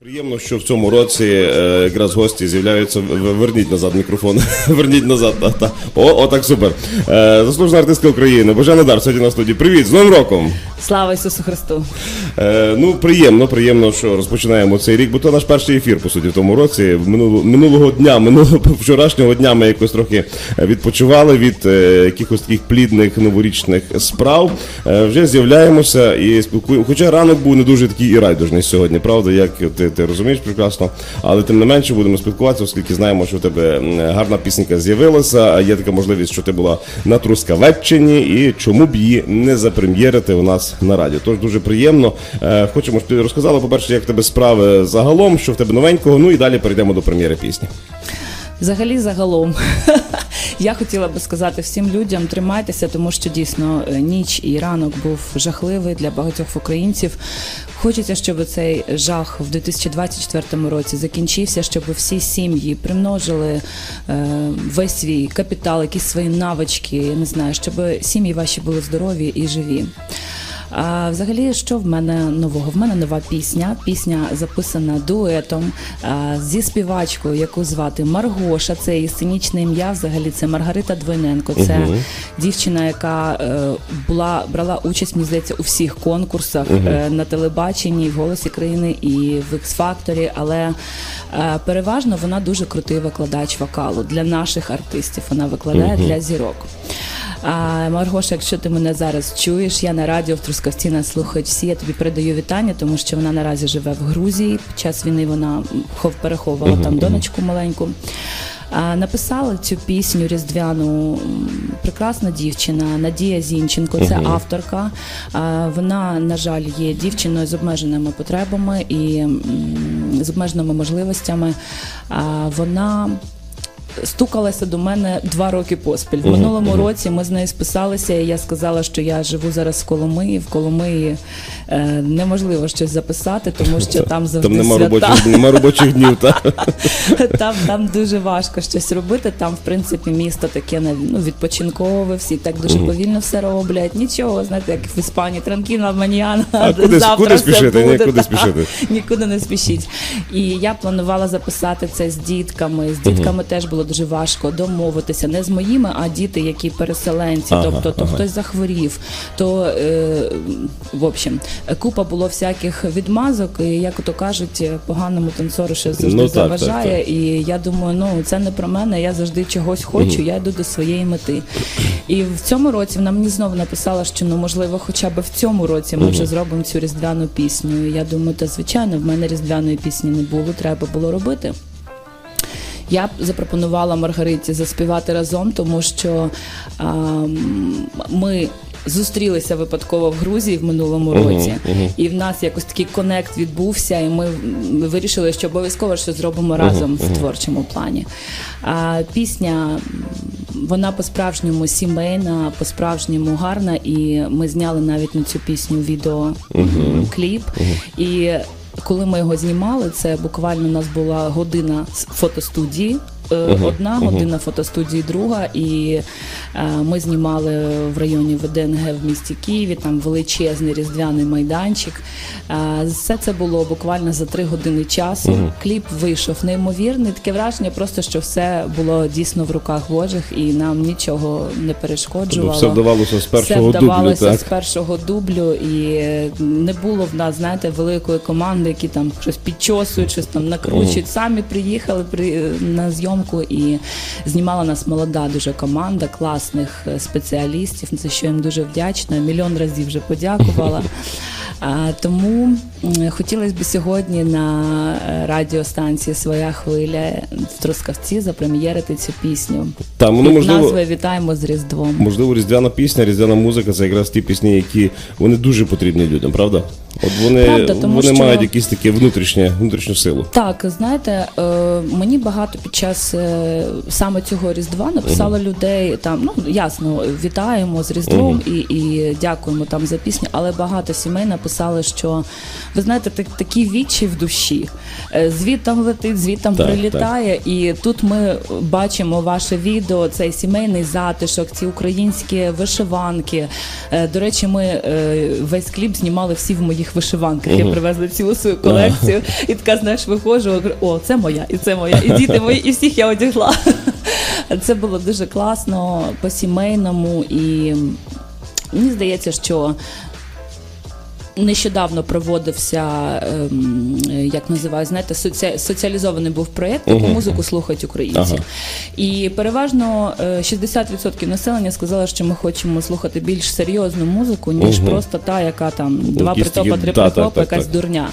Приємно, що в цьому році е, якраз гості з'являються. Верніть назад мікрофон. Верніть назад. Та, та. О, о, так супер. Е, заслужена артистка України. Божена Дар сьогодні на студії. Привіт, з Новим роком! Слава Ісусу Христу! Е, ну, приємно, приємно, що розпочинаємо цей рік, бо це наш перший ефір, по суті, в тому році. Минулого, минулого дня, минулого вчорашнього дня ми якось трохи е, відпочивали від е, якихось таких плідних новорічних справ. Е, вже з'являємося і спілкуємо. Хоча ранок був не дуже такий і райдужний сьогодні, правда, як ти, ти розумієш прекрасно. Але тим не менше будемо спілкуватися, оскільки знаємо, що в тебе гарна пісенька з'явилася, є така можливість, що ти була на Трускавеччині, і чому б її не запрем'єрити у нас на радіо. Тож дуже приємно. Е, Хочемо, щоб ти розказала, по-перше, як в тебе справи загалом, що в тебе новенького. Ну і далі перейдемо до прем'єри пісні. Взагалі, загалом, я хотіла би сказати всім людям: тримайтеся, тому що дійсно е, ніч і ранок був жахливий для багатьох українців. Хочеться, щоб цей жах в 2024 році закінчився, щоб всі сім'ї примножили е, весь свій капітал, якісь свої навички. Я не знаю, щоб сім'ї ваші були здорові і живі. А взагалі, що в мене нового? В мене нова пісня. Пісня записана дуетом а, зі співачкою, яку звати Маргоша. Це її сценічне ім'я. Взагалі це Маргарита Двойненко. Це дівчина, яка е, була брала участь, мені здається, у всіх конкурсах е, на телебаченні, в голосі країни і в X-Factor, але е, переважно вона дуже крутий викладач вокалу для наших артистів. Вона викладає для зірок. А, Маргоша, якщо ти мене зараз чуєш, я на радіо в Трускавці нас слухають всі. Я тобі передаю вітання, тому що вона наразі живе в Грузії. Під час війни вона хов переховувала там донечку маленьку. А, написала цю пісню різдвяну прекрасна дівчина Надія Зінченко. Це авторка. А, вона, на жаль, є дівчиною з обмеженими потребами і з обмеженими можливостями. А, вона стукалася до мене два роки поспіль. В минулому році ми з нею списалися, і я сказала, що я живу зараз в Коломиї. В Коломиї е, неможливо щось записати, тому що там завжди Там нема свята. робочих, нема робочих днів. Та? Там, там дуже важко щось робити. Там, в принципі, місто таке ну, відпочинкове, всі так дуже повільно все роблять. Нічого, знаєте, як в Іспанії, транкіна маніяна. А куди- завтра куди все спішити? Буде, куди та. спішити? Нікуди не спішіть. І я планувала записати це з дітками. З дітками теж було дуже важко домовитися. Не з моїми, а діти, які переселенці. Ага, тобто, то ага. хтось захворів, то е, в общем, купа було всяких відмазок, і як то кажуть, поганому танцору ще завжди Ну, так, заважає. так, так. І я думаю, ну це не про мене. Я завжди чогось хочу. Я йду до своєї мети. І в цьому році вона мені знову написала, що ну можливо, хоча б в цьому році ми вже зробимо цю різдвяну пісню. І я думаю, та звичайно, в мене різдвяної пісні не було, треба було робити. Я б запропонувала Маргариті заспівати разом, тому що а, ми зустрілися випадково в Грузії в минулому році, і в нас якось такий конект відбувся, і ми вирішили, що обов'язково що зробимо разом в творчому плані. А, пісня вона по-справжньому сімейна, по-справжньому гарна, і ми зняли навіть на цю пісню відео кліп. І коли ми його знімали, це буквально у нас була година з фотостудії. Е, Одна година фотостудії, друга, і е, ми знімали в районі ВДНГ в місті Києві. Там величезний різдвяний майданчик. Е, Все це було буквально за три години часу. Кліп вийшов неймовірний. Таке враження, просто що все було дійсно в руках Божих, і нам нічого не перешкоджувало. Все вдавалося з першого Все дублю. вдавалося Так? з першого дублю, і не було в нас, знаєте, великої команди, які там щось підчосують, щось там накручують. Самі приїхали при на зйомку і знімала нас молода дуже команда класних е, спеціалістів. За що їм дуже вдячна. Мільйон разів вже подякувала. А, тому хотілося б сьогодні на е, радіостанції Своя хвиля в Трускавці запрем'єрити цю пісню. Там, ну, можливо, назвою Вітаємо з Різдвом. Можливо, різдвяна пісня, різдвяна музика це якраз ті пісні, які вони дуже потрібні людям, правда? От вони, Правда, тому вони що- мають якісь таке внутрішнє, внутрішню силу. Так, знаєте, е, мені багато під час е, саме цього різдва написало людей там. Ну ясно, вітаємо з Різдвом і, і дякуємо там за пісню. Але багато сімей написали, що ви знаєте, так, такий відчай в душі. Е, Звідтам летить, звідтам Так, прилітає. І тут ми бачимо ваше відео, цей сімейний затишок, ці українські вишиванки. Е, До речі, ми е, весь кліп знімали всі в моїх вишиванках. Я привезла цілу свою колекцію. І така, знаєш, виходжу, говорю, о, це моя, і це моя, і діти мої, і всіх я одягла. Це було дуже класно по-сімейному, і мені здається, що нещодавно проводився, ем, як називають, знаєте, соці... соціалізований був проєкт, яку музику слухають українці. Ага. І переважно е, 60% населення сказали, що ми хочемо слухати більш серйозну музику, ніж просто та, яка там два Якісь притопа, такі- три та, та, притопа, та, якась так. дурня.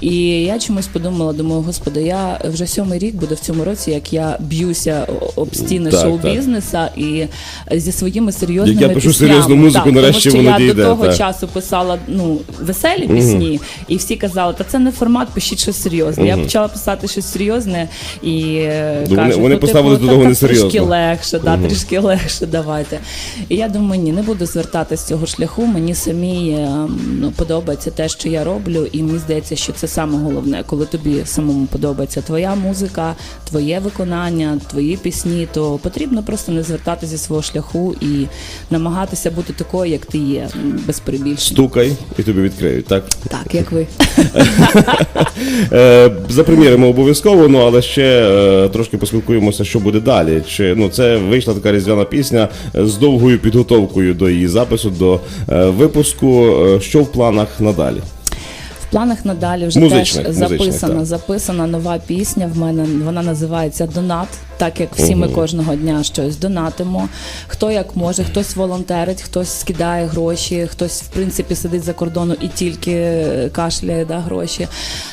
І я чомусь подумала, думаю, господи, я вже сьомий рік буду в цьому році, як я б'юся об стіни Так, шоу-бізнеса і зі своїми серйозними Як я пишу піснями. серйозну музику, Так, нарешті тому що воно я дійде, до того так. часу писала ну, веселі пісні, і всі казали, та це не формат, пишіть щось серйозне. Я почала писати щось серйозне і е, Ну, вони- вони ну, поставили типу, до того та- та несерйозно. Трішки легше, да, трішки легше давайте. І я думаю, ні, не буду звертати з цього шляху. Мені самій е, ну, подобається те, що я роблю, і мені здається, що це саме головне, коли тобі самому подобається твоя музика, твоє виконання, твої пісні, то потрібно просто не звертати зі свого шляху і намагатися бути такою, як ти є, без перебільшень. Стукай і тобі відкриють, так? Так, як ви. за запрем'єримо обов'язково, ну але ще е, трошки поспілкуємося, що буде далі. Чи ну це вийшла така різдвяна пісня е, з довгою підготовкою до її запису, до е, випуску. Е, Що в планах надалі? Планах надалі вже Музичних, теж записана, так. записана нова пісня. В мене вона називається Донат. Так як всі ми кожного дня щось донатимо. Хто як може, хтось волонтерить, хтось скидає гроші, хтось в принципі сидить за кордону і тільки е, кашляє да, гроші.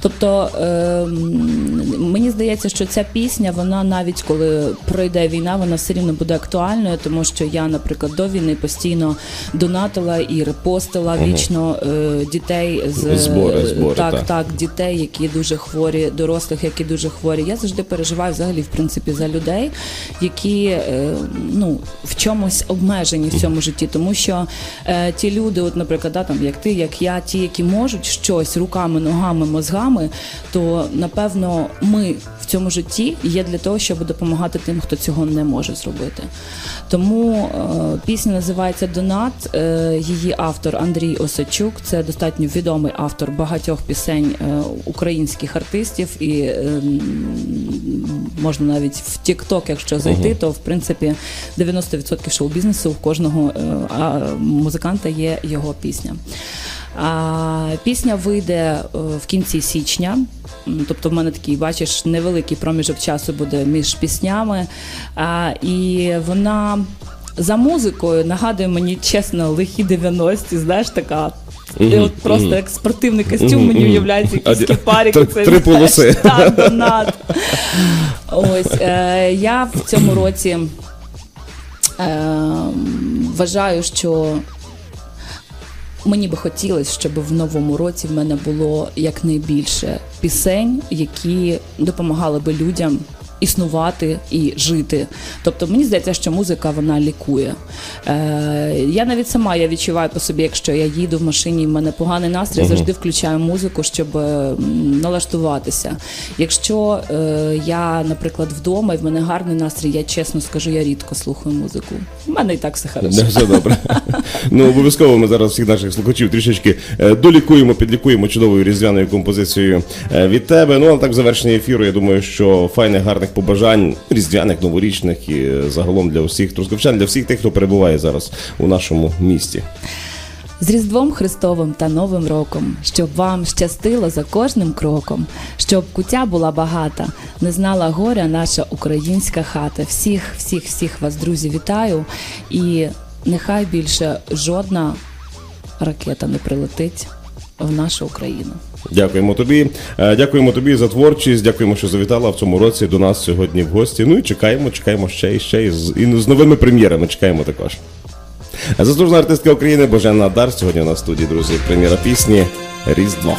Тобто ем, мені здається, що ця пісня, вона навіть коли пройде війна, вона все рівно буде актуальною, тому що я, наприклад, до війни постійно донатила і репостила вічно е, дітей з Збори, збори, так, так. так, дітей, які дуже хворі, дорослих, які дуже хворі. Я завжди переживаю взагалі в принципі за людей, які е, ну в чомусь обмежені в цьому житті, тому що е, ті люди, от, наприклад, да, там як ти, як я, ті, які можуть щось руками, ногами, мозгами, то напевно ми в цьому житті є для того, щоб допомагати тим, хто цього не може зробити. Тому е, пісня називається Донат. Е, її автор Андрій Осадчук. Це достатньо відомий автор багатьох пісень е, українських артистів. І е, можна навіть в TikTok, якщо зайти, то в принципі 90% шоу-бізнесу в кожного е, музиканта є його пісня. А, пісня вийде в кінці січня. Тобто, в мене такий, бачиш, невеликий проміжок часу буде між піснями. А, і вона за музикою нагадує мені чесно лихі 90-ті, знаєш, така. І от просто як спортивний костюм мені уявляється якісь А, кіпарики. три- три полоси. Донат. Ось е, я в цьому році е, вважаю, що мені би хотілося, щоб в новому році в мене було якнайбільше пісень, які допомагали би людям існувати і жити. Тобто мені здається, що музика вона лікує. Е, я навіть сама я відчуваю по собі, якщо я їду в машині, в мене поганий настрій, я завжди включаю музику, щоб е, налаштуватися. Якщо е, я, наприклад, вдома і в мене гарний настрій, я чесно скажу, я рідко слухаю музику. У мене і так все хорошо. Не все добре. Ну обов'язково ми зараз всіх наших слухачів трішечки е, долікуємо, підлікуємо чудовою різдвяною композицією е, від тебе. Ну а так в завершенні ефіру. Я думаю, що файних гарних побажань різдвяних, новорічних і е, загалом для усіх трускавчан, для всіх тих, хто перебуває зараз у нашому місті. З Різдвом Христовим та Новим роком, щоб вам щастило за кожним кроком, щоб куття була багата, не знала горя наша українська хата. Всіх, всіх, всіх вас, друзі, вітаю. І нехай більше жодна ракета не прилетить в нашу Україну. Дякуємо тобі. Е, Дякуємо тобі за творчість. Дякуємо, що завітала в цьому році до нас сьогодні в гості. Ну і чекаємо, чекаємо ще і ще і з, і з новими прем'єрами. Чекаємо також. Заслужена артистка України Божена Дар сьогодні у нас в студії, друзі. Прем'єра пісні Різдво.